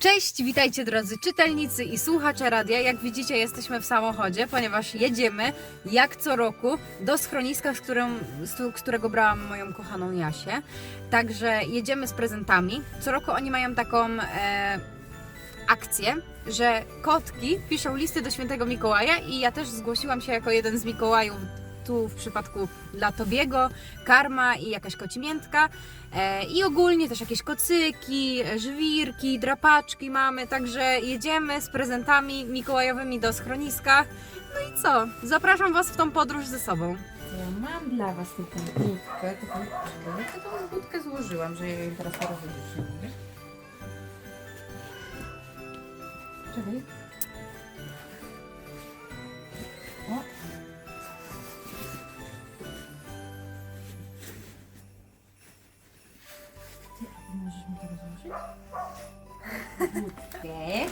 Cześć, witajcie drodzy czytelnicy i słuchacze radia. Jak widzicie, jesteśmy w samochodzie, ponieważ jedziemy, jak co roku, do schroniska, z, którym, z którego brałam moją kochaną Jasię. Także jedziemy z prezentami. Co roku oni mają taką e, akcję, że kotki piszą listy do świętego Mikołaja i ja też zgłosiłam się jako jeden z Mikołajów tu w przypadku dla Tobiego, karma i jakaś kocimiętka. E, I ogólnie też jakieś kocyki, żwirki, drapaczki mamy, także jedziemy z prezentami mikołajowymi do schroniska. No i co? Zapraszam Was w tą podróż ze sobą. Ja mam dla Was tutaj budkę, taką, tą budkę złożyłam, że ja jej teraz mogę. Czekaj. To rozłożyć? Budkę.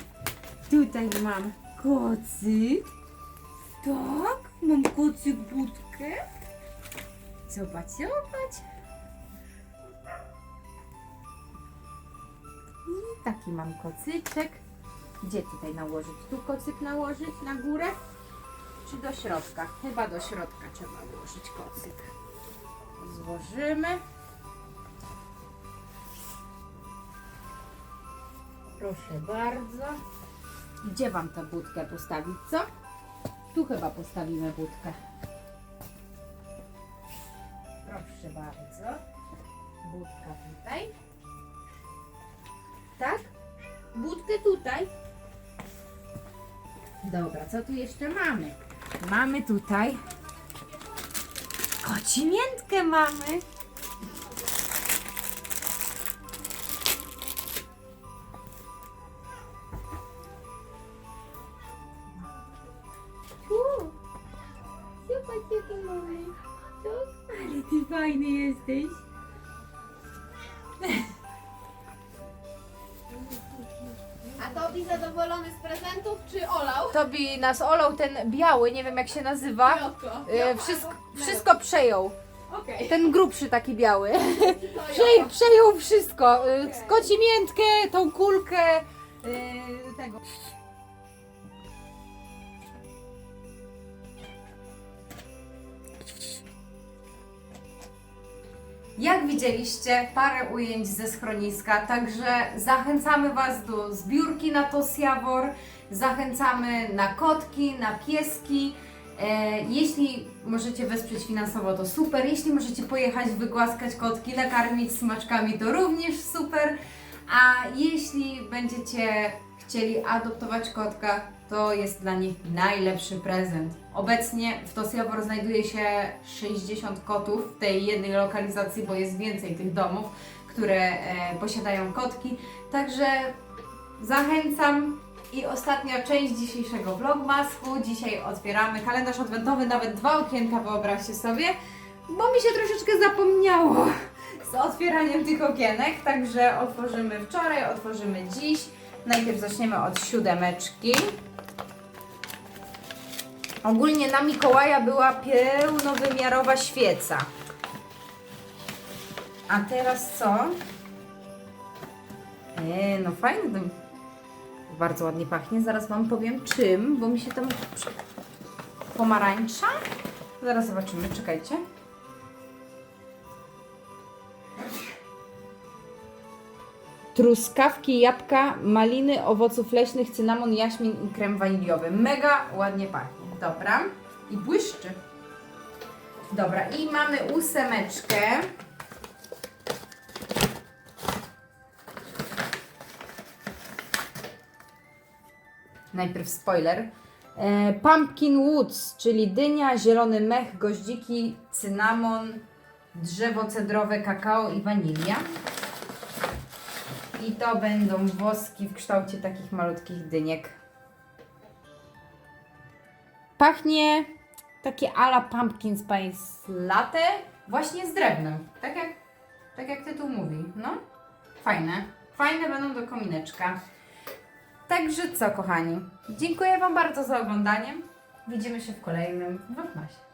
Tutaj mam kocyk. Tak, mam kocyk budkę. Zobacz, zobacz. I taki mam kocyczek. Gdzie tutaj nałożyć? Tu kocyk nałożyć na górę? Czy do środka? Chyba do środka trzeba włożyć kocyk. Złożymy. Proszę bardzo. Gdzie Wam tę budkę postawić, co? Tu chyba postawimy budkę. Proszę bardzo. Budka tutaj. Tak? Budkę tutaj. Dobra, co tu jeszcze mamy? Mamy tutaj kocimiętkę mamy. Mamy. Ale ty fajny jesteś. A Tobi zadowolony z prezentów czy olał? Tobi nas olał ten biały, nie wiem jak się nazywa. Joko. E, wszystko, wszystko przejął. Okej. Ten grubszy taki biały. To Przej, Joko. przejął wszystko. Y. Kocimiętkę, tą kulkę. y, tego. Jak widzieliście, parę ujęć ze schroniska, także zachęcamy Was do zbiórki na Tosjawor, zachęcamy na kotki, na pieski. E, jeśli możecie wesprzeć finansowo, to super. Jeśli możecie pojechać, wygłaskać kotki, nakarmić smaczkami, to również super. A jeśli będziecie chcieli adoptować kotka, to jest dla nich najlepszy prezent. Obecnie w Tosjawor znajduje się 60 kotów w tej jednej lokalizacji, bo jest więcej tych domów, które e, posiadają kotki. Także zachęcam. I ostatnia część dzisiejszego vlogmasku. Dzisiaj otwieramy kalendarz adwentowy, nawet dwa okienka, wyobraźcie sobie, bo mi się troszeczkę zapomniało z otwieraniem tych okienek, także otworzymy wczoraj, otworzymy dziś. Najpierw zaczniemy od siódemeczki. Ogólnie na Mikołaja była pełnowymiarowa świeca. A teraz co? Eee, no fajny. Bardzo ładnie pachnie. Zaraz Wam powiem czym, bo mi się tam pomarańcza. Zaraz zobaczymy, czekajcie. Truskawki, jabłka, maliny, owoców leśnych, cynamon, jaśmin i krem waniliowy. Mega ładnie pachnie. Dobra. I błyszczy. Dobra, i mamy ósemeczkę. Najpierw spoiler. E, Pumpkin Woods, czyli dynia, zielony mech, goździki, cynamon, drzewo cedrowe, kakao i wanilia. I to będą woski w kształcie takich malutkich dyniek. Pachnie takie ala pumpkin spice latte, właśnie z drewnem. Tak jak, tak jak tytuł mówi. No, fajne. Fajne będą do komineczka. Także co, kochani? Dziękuję Wam bardzo za oglądanie. Widzimy się w kolejnym vlogmasie.